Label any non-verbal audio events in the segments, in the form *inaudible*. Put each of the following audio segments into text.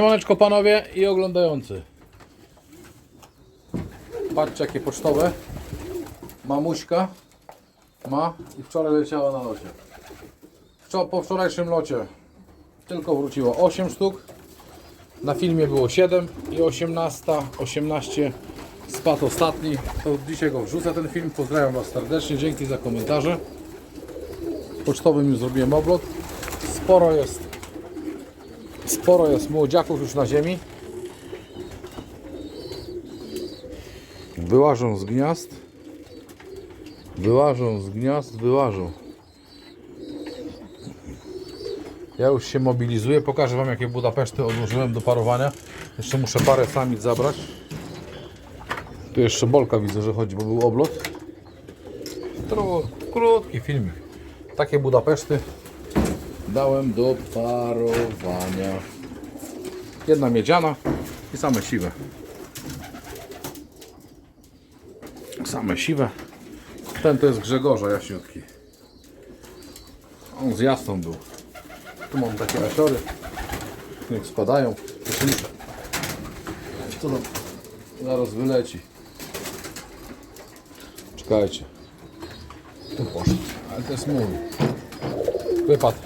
Siemaneczko panowie i oglądający. Patrzcie jakie pocztowe. Mamuśka ma i wczoraj leciała na locie. Wczor po wczorajszym locie tylko wróciło 8 sztuk. Na filmie było 7 i 18, 18 spadł ostatni. To dzisiaj go wrzucę ten film. Pozdrawiam Was serdecznie. Dzięki za komentarze. Pocztowym już zrobiłem oblot. Sporo jest Sporo jest młodziaków już na ziemi. Wyłażą z gniazd. Wyłażą z gniazd, wyłażą. Ja już się mobilizuję. Pokażę Wam jakie Budapeszty odłożyłem do parowania. Jeszcze muszę parę samic zabrać. Tu jeszcze Bolka widzę, że chodzi, bo był oblot. Krótki filmik. Takie Budapeszty dałem do parowania. Jedna miedziana i same siwe. Same siwe. Ten to jest Grzegorza jaśniutki. On z jasną był. Tu mam takie asiory. Niech spadają. Co tam? Zaraz wyleci. Czekajcie. Tu poszedł. Ale to jest mój. Wypadł.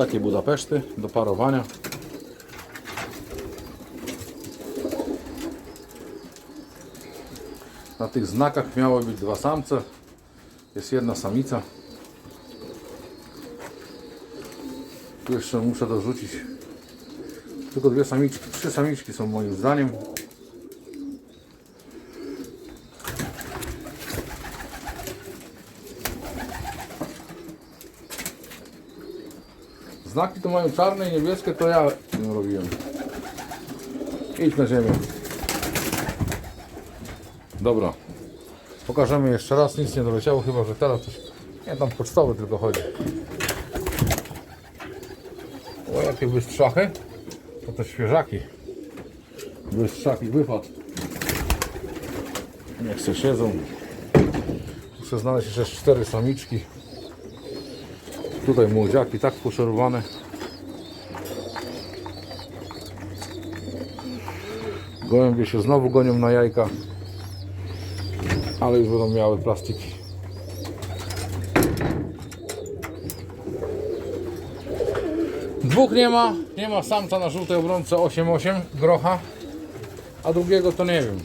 Takie Budapeszty do parowania. Na tych znakach miały być dwa samce. Jest jedna samica. Tu jeszcze muszę dorzucić tylko dwie samiczki. Trzy samiczki są moim zdaniem. Znaki to mają czarne i niebieskie, to ja ją robiłem. Idź na ziemię. Dobra. Pokażemy jeszcze raz, nic nie doleciało, chyba że teraz coś... Nie, tam pocztowy tylko chodzi. O, jakie bystrzachy. To te świeżaki. Bystrzaki wypadł. Niech se siedzą. Muszę znaleźć jeszcze cztery samiczki. Tutaj młodziaki tak poszorowane. Gołębie się znowu gonią na jajka. Ale już będą miały plastiki. Dwóch nie ma. Nie ma samca na żółtej obrączce 8-8 grocha. A drugiego to nie wiem.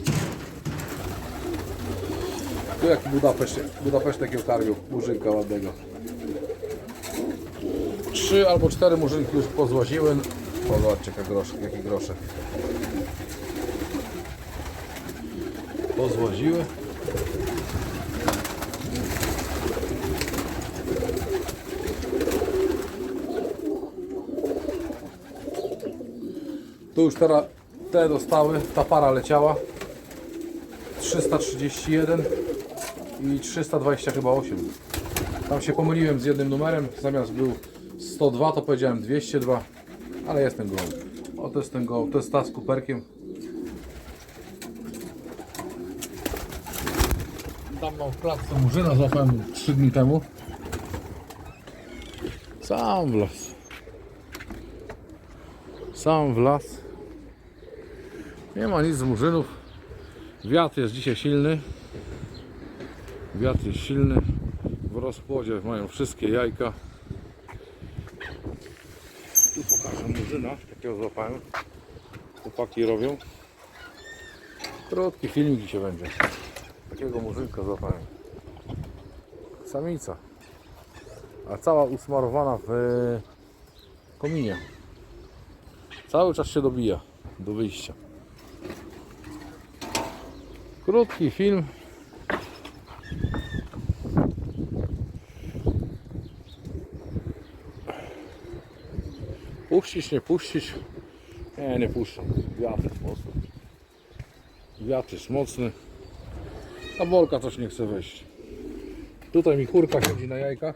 Tu jaki Budapeszt, Budapeszt takiego karmił. Murzynka ładnego trzy albo cztery murzynki już pozłaziły. O, zobaczcie jaki groszek, jaki groszek. Pozłaziły. Tu już teraz te dostały, ta para leciała. 331 i 320 chyba 8. Tam się pomyliłem z jednym numerem, zamiast był 102 to powiedziałem 202, ale jest ten gołąb. O to jest ten gołąb, to jest ta z kuperkiem. Tam mam w klatce murzyna, złapałem 3 dni temu. Sam w las. Sam w las. Nie ma nic z murzynów. Wiatr jest dzisiaj silny. Wiatr jest silny. W rozpłodzie mają wszystkie jajka. Tu pokażę murzyna, takiego złapałem. Chłopaki robią. Krótki filmik dzisiaj będzie. Takiego murzynka złapałem. Samica. A cała usmarowana w kominie. Cały czas się dobija do wyjścia. Krótki film. Puścić, nie puścić? Nie, nie puszczam. Wiatr jest mocny. Wiatr jest mocny. A Bolka też nie chce wejść. Tutaj mi kurka siedzi na jajkach.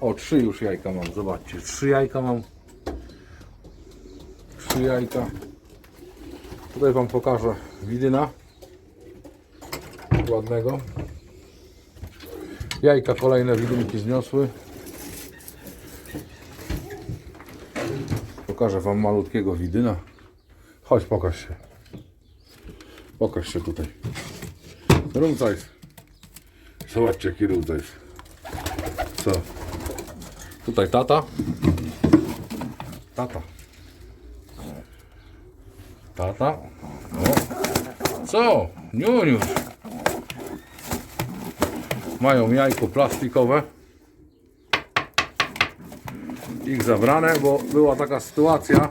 O, trzy już jajka mam, zobaczcie. Trzy jajka mam. Trzy jajka. Tutaj Wam pokażę widyna. Ładnego. Jajka kolejne widymki zniosły. Pokażę Wam malutkiego widyna. Chodź, pokaż się. Pokaż się tutaj. Rumcajs. Zobaczcie, jaki rumcajs. Co? Tutaj tata. Tata. Tata. O. Co? Niuniuś. Mają jajko plastikowe. Ich zabrane, bo była taka sytuacja,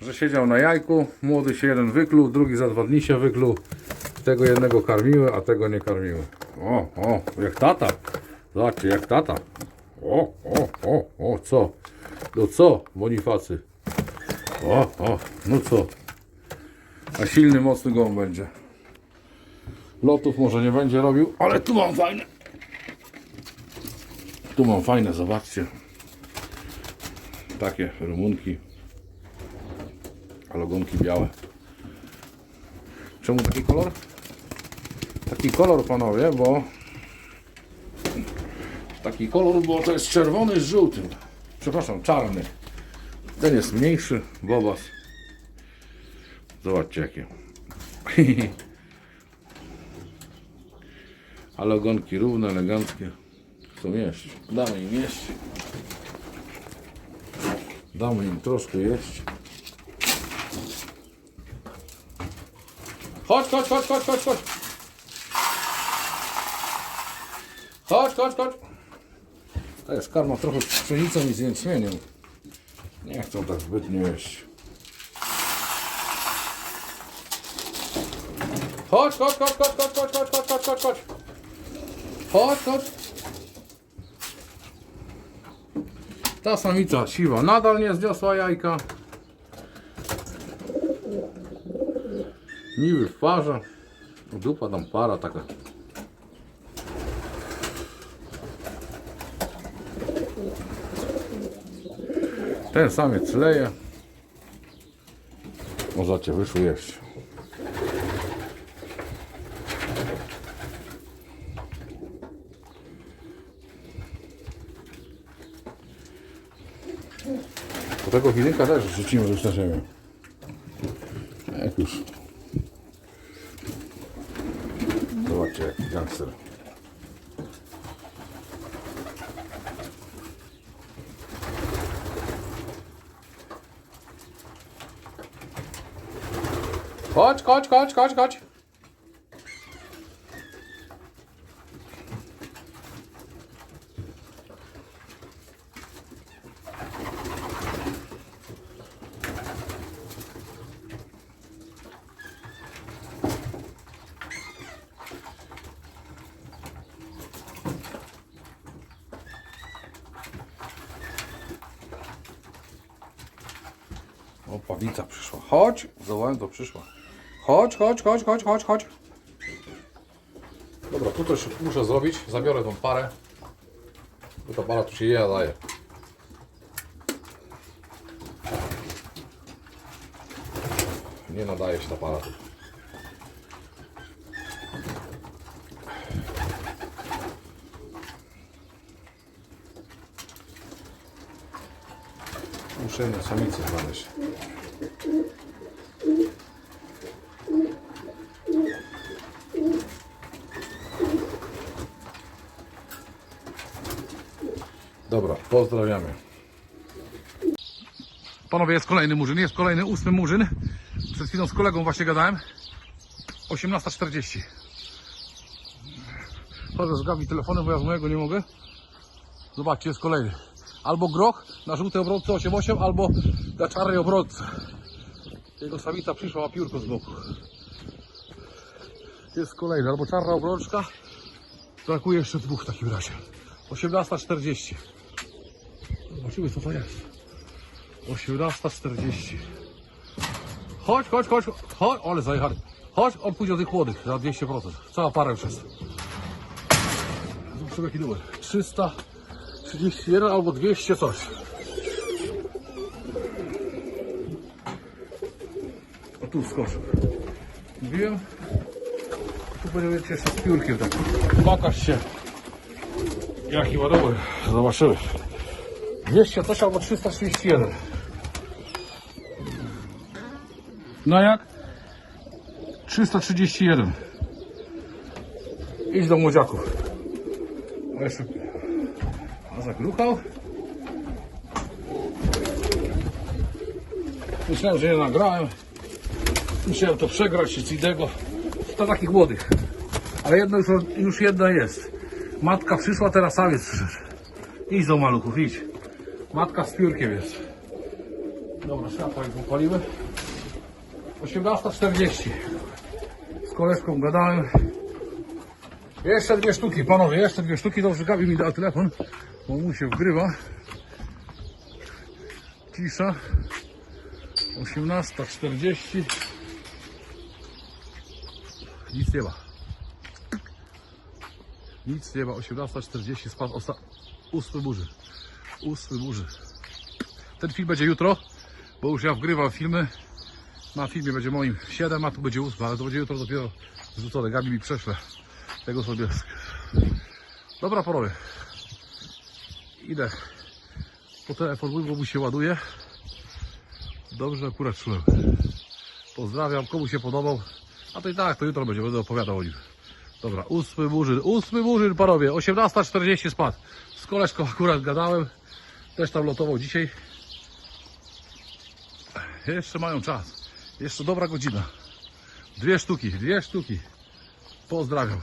że siedział na jajku, młody się jeden wykluł, drugi za dwa dni się wykluł. Tego jednego karmiły, a tego nie karmiły. O, o, jak tata. Zobaczcie, jak tata. O, o, o, o, co? No co, Bonifacy? O, o, no co? A silny, mocny gołąb będzie. Lotów może nie będzie robił, ale tu mam fajne. Tu mam fajne, zobaczcie. Takie rumunki. Alogonki białe. Czemu taki kolor? Taki kolor, panowie, bo taki kolor, bo to jest czerwony z żółtym. Przepraszam, czarny. Ten jest mniejszy, bobas. Zobaczcie jakie. *laughs* Ale równe, eleganckie. Chcą jeść. Damy im jeść. Damy im troszkę jeść. Chodź, chodź, chodź, chodź, chodź, chodź. Chodź, chodź, chodź. To jest karma trochę z pszenicą i z jęczmieniem. Nie chcą tak zbytnio jeść. Chodź, chodź, chodź, chodź, chodź, chodź, chodź, chodź, chodź, chodź, chodź. Chodź. Ta samica siwa nadal nie zniosła jajka. Niby w parze. Dupa tam para taka. Ten samiec leje. Możecie wyszło jeść. Tego winynka też rzucimy już na ziemię. Jak już. Zobaczcie jaki gangster. Chodź, chodź, chodź, chodź, chodź. O, pawica przyszła. Chodź, zobaczmy, to przyszła. Chodź, chodź, chodź, chodź, chodź, chodź. Dobra, tu coś muszę zrobić. Zabiorę tą parę. Bo ta para tu się je daje. Nie nadaje się ta para tu. Muszę na samicę znaleźć. Dobra, pozdrawiamy. Panowie, jest kolejny murzyn, jest kolejny ósmy murzyn. Przed chwilą z kolegą właśnie gadałem. 18.40. Chodzę z Gabi telefonem, bo ja z mojego nie mogę. Zobaczcie, jest kolejny. Albo groch na żółtej obrotce 8.8, albo na czarnej obrotce. Jego samica przyszła, ma piórko z boku. Jest kolejny, albo czarna obrączka. Brakuje jeszcze dwóch w takim razie. 18.40. Zobaczymy co to jest. 18.40. Chodź, chodź, chodź, chodź, ale zajechali. Chodź, on pójdzie do tych młodych za 200%. Cała para już jest. Zobaczymy jaki numer. 331 albo 200 coś. O tu skoczył. Mówiłem? Tu będzie jeszcze z piórkiem takim. Pokaż się. Jaki ładowy? Zobaczymy. 200 coś albo 331. No jak? 331. Idź do młodziaków. A jeszcze... A zakruchał? Myślałem, że nie nagrałem. Musiałem to przegrać z Cidego. To takich młodych. Ale jedno już, już jedna jest. Matka przyszła, teraz samiec przyszedł. Idź do maluchów, idź. Matka z piórkiem jest. Dobra, światła jak upaliły. 18.40. Z koleżką gadałem. Jeszcze dwie sztuki, panowie, jeszcze dwie sztuki. Dobrze, Gabi mi da telefon, bo mu się wgrywa. Cisza. 18.40. Nic nie ma. Nic nie ma. 18.40 spadł osta... ósmy burzy. Ósmy burzy. Ten film będzie jutro, bo już ja wgrywam filmy. Na filmie będzie moim 7, a tu będzie 8, ale to będzie jutro dopiero zrzucone. Gabi mi prześle tego sobie. Dobra, porowie. Idę po telefon bo mu się ładuje. Dobrze, akurat czułem. Pozdrawiam, komu się podobał. A to i tak, to jutro będzie, będę opowiadał o nim. Dobra, ósmy murzyn, ósmy murzyn, panowie, 18.40 spadł. Z koleżką akurat gadałem, też tam lotował dzisiaj. Jeszcze mają czas, jeszcze dobra godzina. Dwie sztuki, dwie sztuki. Pozdrawiam.